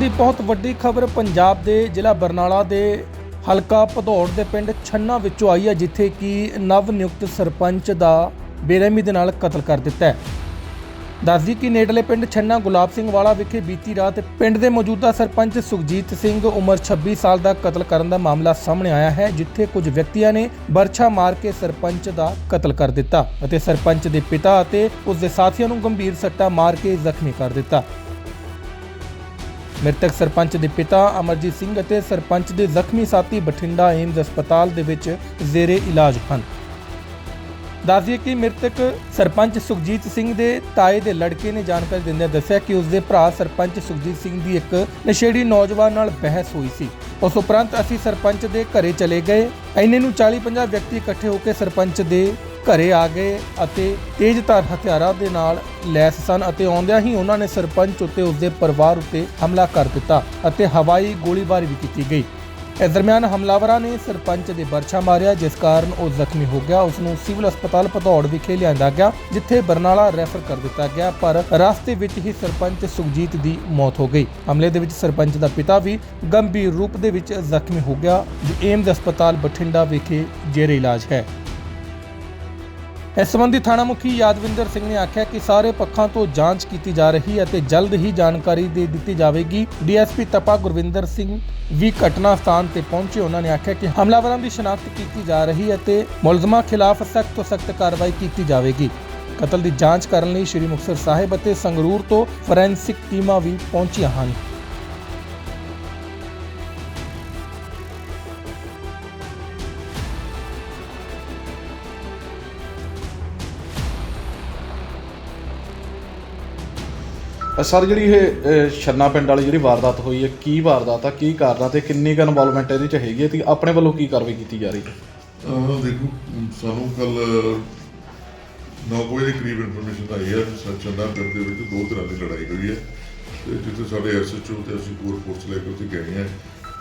ਦੀ ਬਹੁਤ ਵੱਡੀ ਖਬਰ ਪੰਜਾਬ ਦੇ ਜ਼ਿਲ੍ਹਾ ਬਰਨਾਲਾ ਦੇ ਹਲਕਾ ਭਦੌੜ ਦੇ ਪਿੰਡ ਛੰਨਾ ਵਿੱਚੋਂ ਆਈ ਹੈ, ਜਿੱਥੇ ਕਿ ਨਵ ਨਿਯੁਕਤ ਸਰਪੰਚ ਦਾ ਬੇਰਹਿਮੀ ਦੇ ਨਾਲ ਕਤਲ ਕਰ ਦਿੱਤਾ ਹੈ। ਦੱਸਦੀ ਕਿ ਨੇੜਲੇ ਪਿੰਡ ਛੰਨਾ ਗੁਲਾਬ ਸਿੰਘ ਵਾਲਾ ਵਿਖੇ ਬੀਤੀ ਰਾਤ ਪਿੰਡ ਦੇ ਮੌਜੂਦਾ ਸਰਪੰਚ ਸੁਖਜੀਤ ਸਿੰਘ ਉਮਰ 26 ਸਾਲ ਦਾ ਕਤਲ ਕਰਨ ਦਾ ਮਾਮਲਾ ਸਾਹਮਣੇ ਆਇਆ ਹੈ, ਜਿੱਥੇ ਕੁਝ ਵਿਅਕਤੀਆਂ ਨੇ ਬਰਛਾ ਮਾਰ ਕੇ ਸਰਪੰਚ ਦਾ ਕਤਲ ਕਰ ਦਿੱਤਾ ਅਤੇ ਸਰਪੰਚ ਦੇ ਪਿਤਾ ਅਤੇ ਉਸ ਦੇ ਸਾਥੀਆਂ ਨੂੰ ਗੰਭੀਰ ਸੱਟਾਂ ਮਾਰ ਕੇ ਜ਼ਖਮੀ ਕਰ ਦਿੱਤਾ। ਮ੍ਰਿਤਕ ਸਰਪੰਚ ਦੇ ਪਿਤਾ ਅਮਰਜੀਤ ਸਿੰਘ ਅਤੇ ਸਰਪੰਚ ਦੇ ਜ਼ਖਮੀ ਸਾਥੀ ਬਠਿੰਡਾ ਏਮਜ਼ ਹਸਪਤਾਲ ਦੇ ਵਿੱਚ ਜ਼ੇਰੇ ਇਲਾਜ ਹਨ। ਦੱਸਦੀਏ ਕਿ ਮ੍ਰਿਤਕ ਸਰਪੰਚ ਸੁਖਜੀਤ ਸਿੰਘ ਦੇ ਤਾਏ ਦੇ ਲੜਕੇ ਨੇ ਜਾਣਕਾਰੀ ਦਿੰਦਿਆਂ ਦੱਸਿਆ ਕਿ ਉਸ ਦੇ ਭਰਾ ਸਰਪੰਚ ਸੁਖਜੀਤ ਸਿੰਘ ਦੀ ਇੱਕ ਨਸ਼ੇੜੀ ਨੌਜਵਾਨ ਨਾਲ ਬਹਿਸ ਹੋਈ ਸੀ। ਉਸ ਉਪਰੰਤ ਅਸੀਂ ਸਰਪੰਚ ਦੇ ਘਰੇ ਚਲੇ ਗਏ। ਐਨੇ ਨੂੰ 40-50 ਵਿਅਕਤੀ ਇਕੱਠੇ ਹੋ ਕੇ ਸਰਪੰਚ ਦੇ ਘਰੇ ਆ ਗਏ ਅਤੇ ਤੇਜ਼ਧਾਰ ਹਥਿਆਰਾਂ ਦੇ ਨਾਲ ਲੈਸ ਸਨ ਅਤੇ ਆਉਂਦਿਆਂ ਹੀ ਉਹਨਾਂ ਨੇ ਸਰਪੰਚ ਉੱਤੇ ਉਸਦੇ ਪਰਿਵਾਰ ਉੱਤੇ ਹਮਲਾ ਕਰ ਦਿੱਤਾ ਅਤੇ ਹਵਾਈ ਗੋਲੀਬਾਰੀ ਵੀ ਕੀਤੀ ਗਈ। ਇਸ ਦਰਮਿਆਨ ਹਮਲਾਵਰਾਂ ਨੇ ਸਰਪੰਚ ਦੇ ਬਰਛਾ ਮਾਰਿਆ, ਜਿਸ ਕਾਰਨ ਉਹ ਜ਼ਖਮੀ ਹੋ ਗਿਆ। ਉਸ ਨੂੰ ਸਿਵਲ ਹਸਪਤਾਲ ਭਦੌੜ ਵਿਖੇ ਲਿਆਂਦਾ ਗਿਆ, ਜਿੱਥੇ ਬਰਨਾਲਾ ਰੈਫਰ ਕਰ ਦਿੱਤਾ ਗਿਆ, ਪਰ ਰਸਤੇ ਵਿੱਚ ਹੀ ਸਰਪੰਚ ਸੁਖਜੀਤ ਦੀ ਮੌਤ ਹੋ ਗਈ। ਹਮਲੇ ਦੇ ਵਿੱਚ ਸਰਪੰਚ ਦਾ ਪਿਤਾ ਵੀ ਗੰਭੀਰ ਰੂਪ ਦੇ ਵਿੱਚ ਜ਼ਖਮੀ ਹੋ ਗਿਆ। ਜੋ ਏਮਜ਼ ਹਸਪਤਾਲ ਬਠਿੰਡਾ ਵਿਖੇ ਜੇਰੇ ਇਲਾਜ ਹੈ। ਇਸ ਸੰਬੰਧੀ ਥਾਣਾ ਮੁਖੀ ਯਾਦਵਿੰਦਰ ਸਿੰਘ ਨੇ ਆਖਿਆ ਕਿ ਸਾਰੇ ਪੱਖਾਂ ਤੋਂ ਜਾਂਚ ਕੀਤੀ ਜਾ ਰਹੀ ਹੈ ਅਤੇ ਜਲਦ ਹੀ ਜਾਣਕਾਰੀ ਦੇ ਦਿੱਤੀ ਜਾਵੇਗੀ। ਡੀਐਸਪੀ ਤਪਾ ਗੁਰਵਿੰਦਰ ਸਿੰਘ ਵੀ ਘਟਨਾ ਸਥਾਨ ਤੇ ਪਹੁੰਚੇ। ਉਹਨਾਂ ਨੇ ਆਖਿਆ ਕਿ ਹਮਲਾਵਰਾਂ ਦੀ ਸ਼ਨਾਖਤ ਕੀਤੀ ਜਾ ਰਹੀ ਹੈ ਅਤੇ ਮੁਲਜ਼ਮਾਂ ਖਿਲਾਫ ਸਖਤ ਤੋਂ ਸਖਤ ਕਾਰਵਾਈ ਕੀਤੀ ਜਾਵੇਗੀ। ਕਤਲ ਦੀ ਜਾਂਚ ਕਰਨ ਲਈ ਸ਼੍ਰੀ ਮੁਕਤਸਰ ਸਾਹਿਬ ਅਤੇ ਸੰਗਰੂਰ ਤੋਂ ਫੋਰੈਂਸਿਕ ਟੀਮਾਂ ਵੀ ਪਹੁੰਚੀਆਂ ਹਨ। ਸਰ, ਜਿਹੜੀ ਇਹ ਛੰਨਾ ਪਿੰਡ ਵਾਲੀ ਜਿਹੜੀ ਵਾਰਦਾਤ ਹੋਈ ਹੈ, ਕੀ ਵਾਰਦਾਤ ਆ, ਕੀ ਕਾਰਨ ਆ ਤੇ ਕਿੰਨੀ ਕੁ ਇਨਵੋਲਵਮੈਂਟ ਇਹਦੇ ਚ ਹੈਗੀ ਹੈ ਤੇ ਆਪਣੇ ਵੱਲੋਂ ਕੀ ਕਾਰਵਾਈ ਕੀਤੀ ਜਾ ਰਹੀ ਹੈ? ਆਹ ਦੇਖੋ ਸਾਨੂੰ ਕੱਲ ਨੌ ਵਜੇ ਦੇ ਕਰੀਬ ਇਨਫੋਰਮੇਸ਼ਨ ਆਈ ਹੈ ਸੱਚੰਦਾ ਪਿੰਡ ਦੇ ਵਿੱਚ ਦੋ ਤਰ੍ਹਾਂ ਦੀ ਲੜਾਈ ਹੋਈ ਹੈ। ਤੇ ਜਿੱਥੇ ਸਾਡੇ ਐਸਐਚਓ ਤੇ ਅਸੀਂ ਪੂਰ ਫੋਰਸ ਲੈ ਕੇ ਉੱਥੇ ਗਏ ਹਾਂ।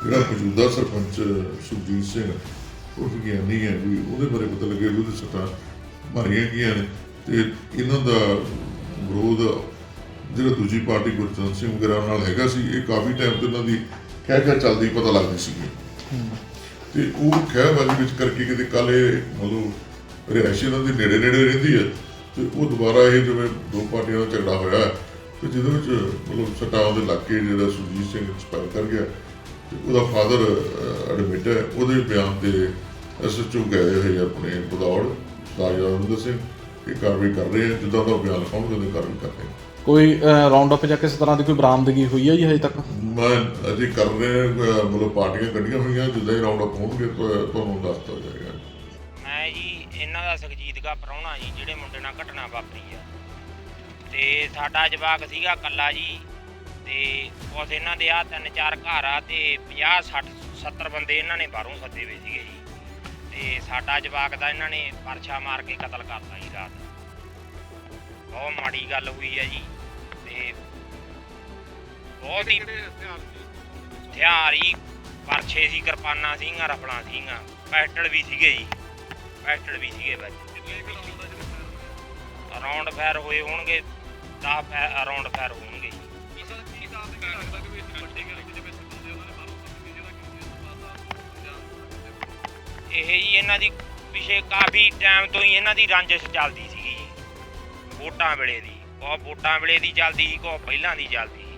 ਜਿਹੜਾ ਮੌਜੂਦਾ ਸਰਪੰਚ ਸੁਖਜੀਤ ਸਿੰਘ ਉਹ ਗਿਆਨੀ ਹੈ ਵੀ ਉਹਦੇ ਬਾਰੇ ਪਤਾ ਲੱਗਿਆ ਵੀ ਉਹਦੇ ਸੱਟਾਂ ਮਾਰੀਆਂ ਗਈਆਂ ਨੇ। ਤੇ ਇਹਨਾਂ ਦਾ ਵਿਰੋਧ ਜਿਹੜਾ ਦੂਜੀ ਪਾਰਟੀ ਗੁਰਚਰਨ ਸਿੰਘ ਵਗੈਰਾ ਨਾਲ ਹੈਗਾ ਸੀ, ਇਹ ਕਾਫੀ ਟਾਈਮ ਤੋਂ ਇਹਨਾਂ ਦੀ ਕਹਿ ਕਹਿ ਚੱਲਦੀ ਪਤਾ ਲੱਗਦੀ ਸੀਗੀ। ਤੇ ਉਹ ਖਹਿਬਾਜ਼ੀ ਵਿੱਚ ਕਰਕੇ ਕਿਤੇ ਕੱਲ ਇਹ ਮਤਲਬ ਰਿਹਾਇਸ਼ੀ ਇਹਨਾਂ ਦੇ ਨੇੜੇ ਨੇੜੇ ਰਹਿੰਦੀ ਹੈ ਤੇ ਉਹ ਦੁਬਾਰਾ ਇਹ ਜਿਵੇਂ ਦੋ ਪਾਰਟੀਆਂ ਦਾ ਝਗੜਾ ਹੋਇਆ ਤੇ ਜਿਹਦੇ ਵਿੱਚ ਮਤਲਬ ਸਟਾਉ ਦੇ ਇਲਾਕੇ ਜਿਹੜਾ ਸੁਰਜੀਤ ਸਿੰਘ ਐਕਸਪਾਇਰ ਕਰ ਗਿਆ, ਤੇ ਉਹਦਾ ਫਾਦਰ ਐਡਮਿਟ ਹੈ। ਉਹਦੇ ਬਿਆਨ ਤੇ ਐਸਐਚਓ ਗਏ ਹੋਏ ਆਪਣੇ ਬਦੌੜ ਰਾਜਾ ਸਿੰਘ। ਇਹ ਕਾਰਵਾਈ ਕਰ ਰਹੇ ਆ, ਜਿੱਦਾਂ ਦਾ ਬਿਆਨ ਲਿਖਾਉਣਗੇ ਉਹਦੀ ਕਾਰਵਾਈ ਕਰਦੇ ਆ। ਕੋਈ ਰਾਉਂਡ ਅਪ ਜਾਂ ਕਿਸੇ ਤਰ੍ਹਾਂ ਦੀ ਕੋਈ ਬਰਾਮਦਗੀ ਹੋਈ ਹੈ ਜੀ ਹਜੇ ਤੱਕ? ਮੈਂ ਅਜੇ ਕਰ ਰਹੇ ਹਾਂ, ਮਤਲਬ ਪਾਰਟੀਆਂ ਕੱਢੀਆਂ ਹੋਈਆਂ ਜਿੱਦਾਂ ਹੀ ਰਾਉਂਡ ਅਪ ਹੋਣਗੇ ਤੁਹਾਨੂੰ ਦੱਸ ਦਿੱਤਾ ਜਾਏਗਾ। ਮੈਂ ਜੀ ਇਹਨਾਂ ਦਾ ਸੁਖਜੀਤ ਦਾ ਪ੍ਰਾਹੁਣਾ ਜੀ ਜਿਹੜੇ ਮੁੰਡੇ ਨਾਲ ਘਟਨਾ ਵਾਪਰੀ ਆ। ਤੇ ਸਾਡਾ ਜਵਾਕ ਸੀਗਾ ਕੱਲਾ ਜੀ ਤੇ ਉਸ ਇਹਨਾਂ ਦੇ ਆ ਤਿੰਨ ਚਾਰ ਘਰ ਆ ਤੇ 50 60 70 ਬੰਦੇ ਇਹਨਾਂ ਨੇ ਬਾਹਰੋਂ ਸੱਦੇ ਹੋਏ ਸੀਗੇ ਜੀ। ਤੇ ਸਾਡਾ ਜਵਾਕ ਦਾ ਇਹਨਾਂ ਨੇ ਪਰਛਾ ਮਾਰ ਕੇ ਕਤਲ ਕਰਤਾ ਜੀ ਰਾਤ। ਬਹੁਤ ਮਾੜੀ ਗੱਲ ਹੋਈ ਹੈ ਜੀ। ਤੇ ਬਹੁਤ ਹੀ ਹਥਿਆਰ ਹੀ ਪਰਛੇ ਸੀ ਕਿਰਪਾਨਾਂ ਸੀਗੀਆਂ ਰਫਲਾਂ ਸੀਗੀਆਂ ਪੈਸਟਲ ਵੀ ਸੀਗੇ ਜੀ। ਪੈਸਟਲ ਵੀ ਸੀਗੇ ਵਿੱਚ ਰਾਉਂਡ ਫਾਇਰ ਹੋਏ ਹੋਣਗੇ 10 ਰਾਉਂਡ ਫਾਇਰ ਹੋਣਗੇ ਜੀ। ਇਹ ਜੀ ਇਹਨਾਂ ਦੀ ਪਿਛੇ ਕਾਫੀ ਟਾਈਮ ਤੋਂ ਹੀ ਇਹਨਾਂ ਦੀ ਰੰਜਿਸ਼ ਚੱਲਦੀ ਸੀਗੀ ਵੋਟਾਂ ਵੇਲੇ ਦੀ ਕੋ ਵੋਟਾਂ ਵੇਲੇ ਦੀ ਚੱਲਦੀ ਸੀ ਕੋ ਪਹਿਲਾਂ ਦੀ ਚੱਲਦੀ ਸੀ।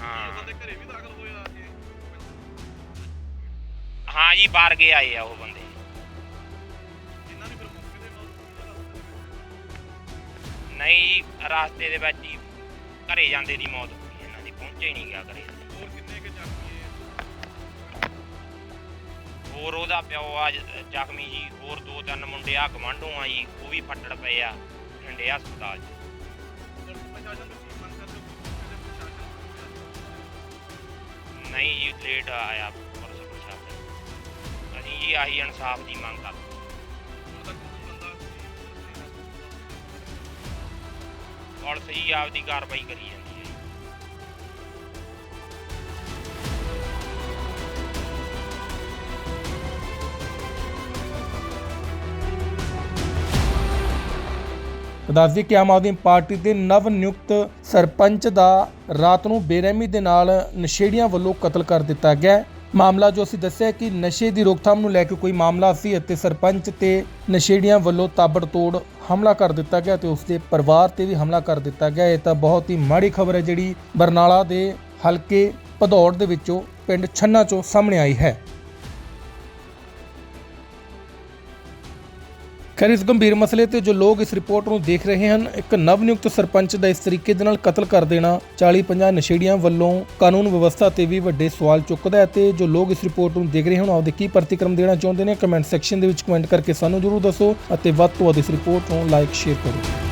ਹਾਂ। ਹਾਂ ਜੀ ਬਾਹਰ ਗਏ ਆਏ ਆ ਉਹ ਬੰਦੇ। ਨਹੀਂ ਰਾਸਤੇ ਦੇ ਵਿੱਚ ਹੀ ਘਰੇ ਜਾਂਦੇ ਦੀ ਮੌਤ ਹੋ ਗਈ ਇਹਨਾਂ ਦੀ ਪਹੁੰਚੇ ਹੀ ਨਹੀਂ ਗਿਆ ਘਰੇ। ਹੋਰ ਉਹਦਾ ਪਿਓ ਆ ਜ- ਜ਼ਖਮੀ ਜੀ ਹੋਰ ਦੋ ਤਿੰਨ ਮੁੰਡੇ ਆ ਗਵਾਂਢੋਂ ਆ ਜੀ ਉਹ ਵੀ ਫੱਟੜ ਪਏ ਆ। ਠੰਡੇ ਹਸਪਤਾਲ 'ਚ ਨਹੀਂ ਜੀ ਲੇਟ ਆਇਆ ਪੁਲਿਸ ਪ੍ਰਸ਼ਾਸਨ ਅਸੀਂ ਜੀ ਆਹੀ ਇਨਸਾਫ ਦੀ ਮੰਗ ਕਰਦੇ ਪੁਲਿਸ ਜੀ ਆਪਦੀ ਕਾਰਵਾਈ ਕਰੀ ਜਾਂਦੀ ਦੱਸਦੀ ਕਿ ਆਮ ਆਦਮੀ ਪਾਰਟੀ ਦੇ ਨਵ ਨਿਯੁਕਤ ਸਰਪੰਚ ਦਾ ਰਾਤ ਨੂੰ ਬੇਰਹਿਮੀ ਦੇ ਨਾਲ ਨਸ਼ੇੜੀਆਂ ਵੱਲੋਂ ਕਤਲ ਕਰ ਦਿੱਤਾ ਗਿਆ ਮਾਮਲਾ ਜੋ ਅਸੀਂ ਦੱਸਿਆ ਕਿ ਨਸ਼ੇ ਦੀ ਰੋਕਥਾਮ ਨੂੰ ਲੈ ਕੇ ਕੋਈ ਮਾਮਲਾ ਸੀ ਅਤੇ ਸਰਪੰਚ ਤੇ ਨਸ਼ੇੜੀਆਂ ਵੱਲੋਂ ਤਾਬੜਤੋੜ ਹਮਲਾ ਕਰ ਦਿੱਤਾ ਗਿਆ ਤੇ ਉਸ ਦੇ ਪਰਿਵਾਰ ਤੇ ਵੀ ਹਮਲਾ ਕਰ ਦਿੱਤਾ ਗਿਆ। ਇਹ ਤਾਂ ਬਹੁਤ ਹੀ ਮਾੜੀ ਖਬਰ ਹੈ ਜਿਹੜੀ ਬਰਨਾਲਾ ਦੇ ਹਲਕੇ ਭਦੌੜ ਦੇ ਵਿੱਚੋਂ ਪਿੰਡ ਛੰਨਾ ਚੋਂ ਸਾਹਮਣੇ ਆਈ ਹੈ। ਖੈਰ, ਇਸ ਗੰਭੀਰ ਮਸਲੇ ਤੇ ਜੋ ਲੋਕ ਇਸ ਰਿਪੋਰਟ ਨੂੰ ਦੇਖ ਰਹੇ ਹਨ, ਇੱਕ ਨਵ ਨਿਯੁਕਤ ਸਰਪੰਚ ਦਾ ਇਸ ਤਰੀਕੇ ਦੇ ਨਾਲ ਕਤਲ ਕਰ ਦੇਣਾ 40-50 ਨਸ਼ੇੜੀਆਂ ਵੱਲੋਂ ਕਾਨੂੰਨ ਵਿਵਸਥਾ ਤੇ ਵੀ ਵੱਡੇ ਸਵਾਲ ਚੁੱਕਦਾ ਹੈ ਤੇ ਜੋ ਲੋਕ ਇਸ ਰਿਪੋਰਟ ਨੂੰ ਦੇਖ ਰਹੇ ਹਨ ਆਪਦੇ ਕੀ ਪ੍ਰਤੀਕਰਮ ਦੇਣਾ ਚਾਹੁੰਦੇ ਨੇ, ਕਮੈਂਟ ਸੈਕਸ਼ਨ ਦੇ ਵਿੱਚ ਕਮੈਂਟ ਕਰਕੇ ਸਾਨੂੰ ਜਰੂਰ ਦੱਸੋ ਅਤੇ ਵੱਧ ਤੋਂ ਵੱਧ ਇਸ ਰਿਪੋਰਟ ਨੂੰ ਲਾਈਕ, ਸ਼ੇਅਰ ਕਰੋ।